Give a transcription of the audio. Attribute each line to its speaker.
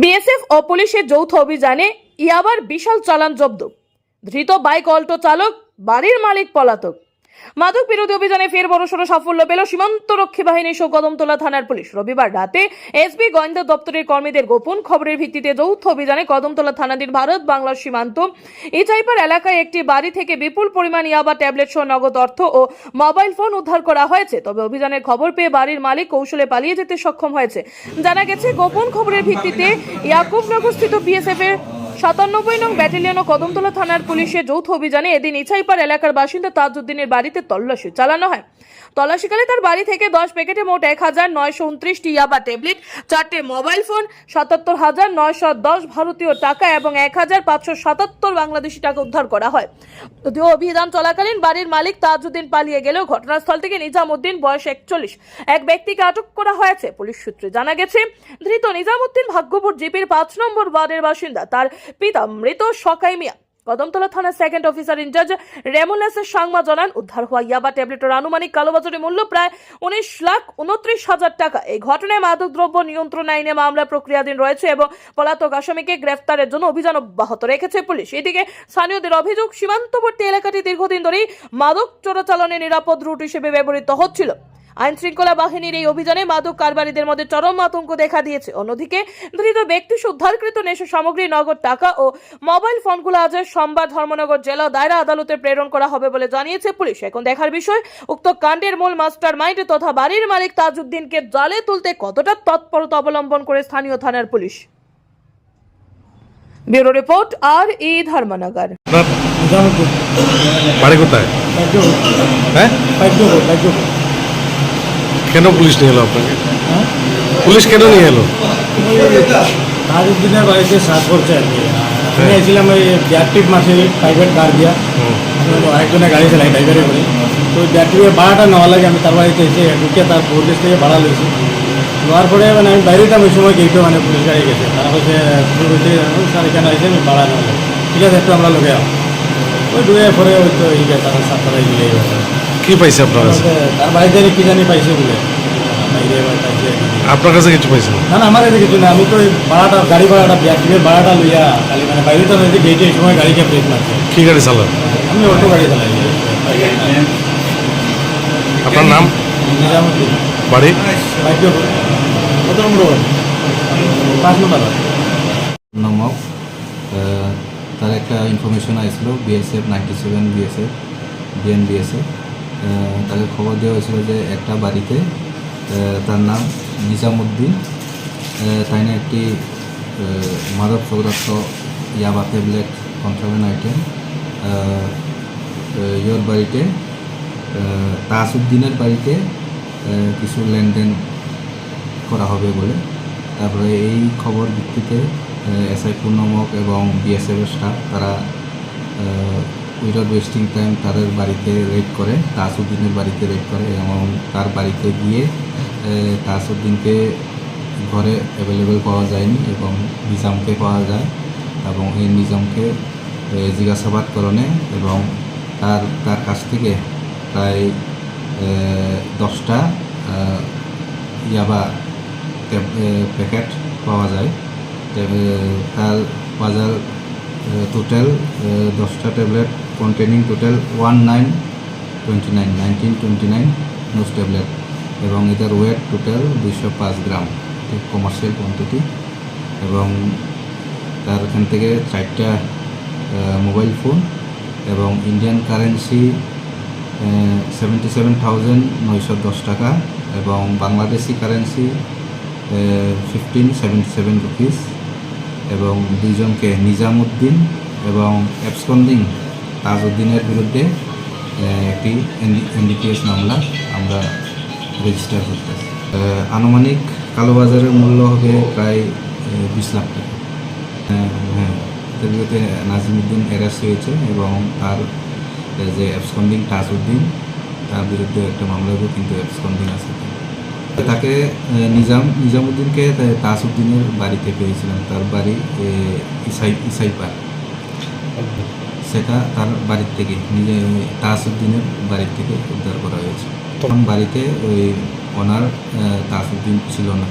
Speaker 1: BSF ও পুলিশের যৌথ অভিযানে ইয়াবার বিশাল চালান জব্দ। ধৃত বাইক অল্টো চালক, বাড়ির মালিক পলাতক। মাদক বিরোধী অভিযানে ফের বড়সড় সাফল্য পেল সীমান্ত রক্ষী বাহিনী সহ কদমতলা থানার পুলিশ। রবিবার রাতে এসবি গোয়েন্দা দপ্তরের কর্মীদের গোপন খবরের ভিত্তিতে যৌথ অভিযানে কদমতলা থানাধীন ভারত বাংলার সীমান্ত ইচাইপার এলাকায় একটি বাড়ি থেকে বিপুল পরিমাণ ইয়াবা, ট্যাবলেট সহ নগদ অর্থ ও মোবাইল ফোন উদ্ধার করা হয়েছে। তবে অভিযানের খবর পেয়ে বাড়ির মালিক কৌশলে পালিয়ে যেতে সক্ষম হয়েছে। জানা গেছে, গোপন খবরের ভিত্তিতে ইয়াকুবনগরস্থিত বিএসএফ এর সাতানব্বই নং ব্যাটালিয়ন ও কদমতলা থানার পুলিশের যৌথ অভিযানে এদিন ইছাইপাড় এলাকার বাসিন্দা তাজউদ্দিনের বাড়িতে তল্লাশি চালানো হয়। তল্লাশিকালে তার বাড়ি থেকে দশ প্যাকেটে মোট এক হাজার নয়শো উনত্রিশটি ইয়াবা ট্যাবলেট, চারটে মোবাইল ফোন, সাতাত্তর হাজার নয়শো দশ ভারতীয় টাকা এবং এক হাজার পাঁচশো সাতাত্তর বাংলাদেশি টাকা উদ্ধার করা হয়। যদিও অভিযান চলাকালীন বাড়ির মালিক তাজউদ্দিন পালিয়ে গেলেও ঘটনাস্থল থেকে নিজামুদ্দিন বয়স একচল্লিশ। এক ব্যক্তিকে আটক করা হয়েছে, পুলিশ সূত্রে জানা গেছে। ধৃত নিজামুদ্দিন ভাগ্যপুর জিপির পাঁচ নম্বর ওয়ার্ডের বাসিন্দা। তার পিতা মৃত সকাই মিয়া। কদমতলা থানার সেকেন্ড অফিসার ইনচার্জ রেমুলেসের সাংমা জানান, উদ্ধার হওয়া ইয়াবা ট্যাবলেটের আনুমানিক কালোবাজারি মূল্য প্রায় উনিশ লাখ উনত্রিশ হাজার টাকা। এই ঘটনায় মাদকদ্রব্য নিয়ন্ত্রণ আইনে মামলা প্রক্রিয়াধীন রয়েছে এবং পলাতক আসামিকে গ্রেফতারের জন্য অভিযান অব্যাহত রেখেছে পুলিশ। এদিকে স্থানীয়দের অভিযোগ, সীমান্তবর্তী এলাকাটি দীর্ঘদিন ধরেই মাদক চোরাচালানে নিরাপদ রুট হিসেবে ব্যবহৃত হচ্ছিল। আইন শৃঙ্খলা বাহিনীর এই অভিযানে মাদক কারবারিদের মধ্যে চরম আতঙ্ক দেখা দিয়েছে। অন্যদিকে ধৃত ব্যক্তি উদ্ধারকৃত নেশা সামগ্রী নগদ টাকা ও মোবাইল ফোনগুলো আজ সোমবার ধর্মনগর জেলা দায়রা আদালতে প্রেরণ করা হবে বলে জানিয়েছে পুলিশ। এখন দেখার বিষয় উক্ত কাণ্ডের মূল মাস্টার মাইন্ড তথা বাড়ির মালিক তাজউদ্দিনকে জালে তুলতে কতটা তৎপরতা অবলম্বন করে স্থানীয় থানার পুলিশ। ব্যুরো রিপোর্ট আর ই ধর্মনগর।
Speaker 2: বাড়ি কোথায়? হ্যাঁ? কেন পুলিশ নিয়ে এলো আপনাকে? পুলিশ কেন নিয়ে এলো?
Speaker 3: তাজউদ্দিনের বাড়িতে সাত করছে আর কি আমি এসেছিলাম ওই ব্যাকটিভ মাসে প্রাইভেট কার দিয়া। আরেকজনের গাড়ি চালাই ড্রাইভারে করে। তো ওই ব্যাকটিভের ভাড়াটা নেওয়া লাগে আমি তার বাড়িতে এসে ঢুকে তার প্রদেশ থেকে ভাড়া লইছি। নেওয়ার পরে মানে আমি বাইরে যেতাম ওই সময় গেইটো মানে পুলিশ গাড়ি গেছে। তারা পুলিশ বলছে স্যার এখানে আসে আমি ভাড়া নেওয়া ঠিক আছে একটু আমরা লোকে। ওই ঢুকে পরে ওই তো এই তারা সাত তারাই দিলে
Speaker 2: কি পাইছে আপনার কাছে?
Speaker 3: তার বাড়িতে কি জানি পাইছে বলে।
Speaker 2: আপনার কাছে কিছু পাইছে?
Speaker 3: না না আমার কিছু না আমি তো ওই ভাড়াটা গাড়ি ভাড়াটা ব্যাকটিভের ভাড়াটা লইয়া খালি মানে বাইরে তো নদী গেটে এই সময় গাড়িকে ব্রেক মারছে।
Speaker 2: কি গাড়ি চালান
Speaker 3: আমি অটো গাড়ি চালাই।
Speaker 2: আপনার নাম?
Speaker 3: নিজামুদ্দিন।
Speaker 2: বাড়ি?
Speaker 3: বাইক কত নম্বর? পাঁচ নম্বর
Speaker 4: আহ, তার একটা ইনফরমেশন আসছিল BSF ninety seven BSF BN BSF তাকে খবর দেওয়া হয়েছিল যে একটা বাড়িতে তার নাম নিজামুদ্দিন। তাই না একটি মাদক পদার্থ ইয়াবা ট্যাবলেট কন্ট্রাবেন আইটেম ইয়োর বাড়িতে আহ, তাসউদ্দিনের বাড়িতে কিছু লেনদেন করা হবে বলে। তারপরে এই খবর ভিত্তিতে এসআই পূর্ণমক এবং বিএসএফের স্টাফ তারা উইদাউট ওয়েস্টিং টাইম তাদের বাড়িতে রেড করে, তাসউদ্দিনের বাড়িতে রেড করে এবং তার বাড়িতে গিয়ে তাসউদ্দিনকে ঘরে অ্যাভেলেবেল পাওয়া যায়নি এবং নিজামকে পাওয়া যায় এবং এই নিজামকে জিজ্ঞাসাবাদ করণে এবং তার তার কাছ থেকে প্রায় দশটা ইয়াবা প্যাকেট পাওয়া যায়। তার বাজার টোটাল দশটা tablet containing total one nine twenty nine nos tablet এবং এটার ওয়েট টোটাল দুইশো পাঁচ গ্রাম কমার্শিয়াল কোয়ান্টিটি এবং তার এখান থেকে চারটা মোবাইল ফোন এবং ইন্ডিয়ান কারেন্সি সেভেন্টি সেভেন নয়শো দশ টাকা এবং Bangladeshi currency fifteen seventy seven rupees এবং দুইজনকে নিজামুদ্দিন এবং অ্যাবসকন্দিং তাজউদ্দিনের বিরুদ্ধে একটি এনডিপিএস মামলা আমরা রেজিস্টার করতেছি। আনুমানিক কালোবাজারের মূল্য হবে প্রায় বিশ লাখ টাকা। হ্যাঁ বিরুদ্ধে নাজিমুদ্দিন অ্যারেস্ট হয়েছে এবং তার যে অ্যাবসকন্ডিং তাজউদ্দিন, তার বিরুদ্ধে একটা মামলা কিন্তু অ্যাবসকন্ডিং আছে। তাকে নিজাম, নিজামুদ্দিনকে তাজউদ্দিনের বাড়িতে পেয়েছিলাম। তার বাড়ি ইসাই, ইসাইপাড়। সেটা তার বাড়ির থেকে, নিজে তাজউদ্দিনের বাড়ির থেকে উদ্ধার করা হয়েছে। তখন বাড়িতে ওই ওনার তাসুদ্দিন ছিল না।